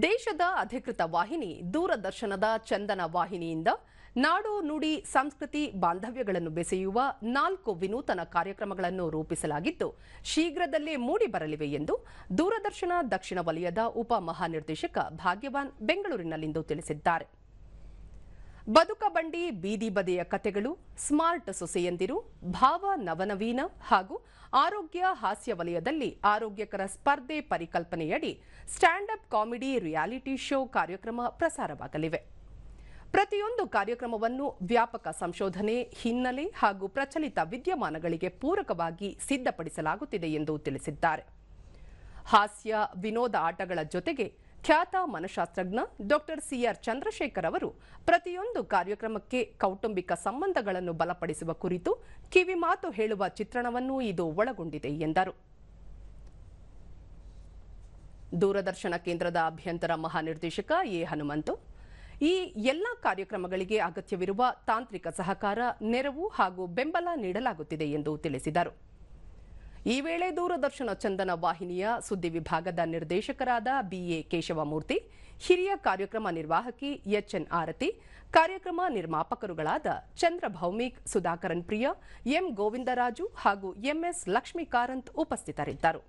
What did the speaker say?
ದೇಶದ ಅಧಿಕೃತ ವಾಹಿನಿ, ದೂರದರ್ಶನದ ಚಂದನ ವಾಹಿನಿಯಿಂದ ನಾಡು ನುಡಿ ಸಂಸ್ಕೃತಿ ಬಾಂಧವ್ಯಗಳನ್ನು ಬೆಸೆಯುವ ನಾಲ್ಕು ವಿನೂತನ ಕಾರ್ಯಕ್ರಮಗಳನ್ನು ರೂಪಿಸಲಾಗಿದ್ದು ಶೀಘ್ರದಲ್ಲೇ ಮೂಡಿಬರಲಿವೆ ಎಂದು ದೂರದರ್ಶನ ದಕ್ಷಿಣ ವಲಯದ ಉಪ ಮಹಾನಿರ್ದೇಶಕ ಭಾಗ್ಯವಾನ್ ಬೆಂಗಳೂರಿನಲ್ಲಿಂದು ತಿಳಿಸಿದ್ದಾರೆ. ಬದುಕ ಬಂಡಿ ಬೀದಿ ಬದಿಯ ಕತೆಗಳು ಸ್ಮಾರ್ಟ್ ಸೊಸೆಯಂದಿರು, ಭಾವ ನವನವೀನ ಹಾಗೂ ಆರೋಗ್ಯ ಹಾಸ್ಯ ವಲಯದಲ್ಲಿ ಆರೋಗ್ಯಕರ ಸ್ಪರ್ಧೆ ಪರಿಕಲ್ಪನೆಯಡಿ stand up comedy reality show ಕಾರ್ಯಕ್ರಮ ಪ್ರಸಾರವಾಗಲಿವೆ. ಪ್ರತಿಯೊಂದು ಕಾರ್ಯಕ್ರಮವನ್ನು ವ್ಯಾಪಕ ಸಂಶೋಧನೆ, ಹಿನ್ನೆಲೆ ಹಾಗೂ ಪ್ರಚಲಿತ ವಿದ್ಯಮಾನಗಳಿಗೆ ಪೂರಕವಾಗಿ ಸಿದ್ಧಪಡಿಸಲಾಗುತ್ತಿದೆ ಎಂದು ತಿಳಿಸಿದ್ದಾರೆ. ಹಾಸ್ಯ, ವಿನೋದ ಆಟಗಳ ಜೊತೆಗೆ ಖ್ಯಾತ ಮನಶಾಸ್ತ್ರಜ್ಞ ಡಾಕ್ಟರ್ ಸಿಆರ್ ಚಂದ್ರಶೇಖರ್ ಅವರು ಪ್ರತಿಯೊಂದು ಕಾರ್ಯಕ್ರಮಕ್ಕೆ ಕೌಟುಂಬಿಕ ಸಂಬಂಧಗಳನ್ನು ಬಲಪಡಿಸುವ ಕುರಿತು ಕಿವಿಮಾತು ಹೇಳುವ ಚಿತ್ರಣವನ್ನು ಇದು ಒಳಗೊಂಡಿದೆ ಎಂದರು. ದೂರದರ್ಶನ ಕೇಂದ್ರದ ಅಭ್ಯಂತರ ಮಹಾನಿರ್ದೇಶಕ ಎ. ಹನುಮಂತು, ಈ ಎಲ್ಲ ಕಾರ್ಯಕ್ರಮಗಳಿಗೆ ಅಗತ್ಯವಿರುವ ತಾಂತ್ರಿಕ ಸಹಕಾರ, ನೆರವು ಹಾಗೂ ಬೆಂಬಲ ನೀಡಲಾಗುತ್ತಿದೆ ಎಂದು ತಿಳಿಸಿದರು. ಈ ವೇಳೆ ದೂರದರ್ಶನ ಚಂದನ ವಾಹಿನಿಯ ಸುದ್ದಿ ವಿಭಾಗದ ನಿರ್ದೇಶಕರಾದ ಬಿಎ ಕೇಶವಮೂರ್ತಿ, ಹಿರಿಯ ಕಾರ್ಯಕ್ರಮ ನಿರ್ವಾಹಕಿ ಎಚ್ಎನ್ ಆರತಿ, ಕಾರ್ಯಕ್ರಮ ನಿರ್ಮಾಪಕರುಗಳಾದ ಚಂದ್ರ ಭೌಮಿಕ್, ಸುಧಾಕರನ್ ಪ್ರಿಯ, ಎಂ ಗೋವಿಂದರಾಜು ಹಾಗೂ ಎಂಎಸ್ ಲಕ್ಷ್ಮೀಕಾರಂತ್ ಉಪಸ್ಥಿತರಿದ್ದರು.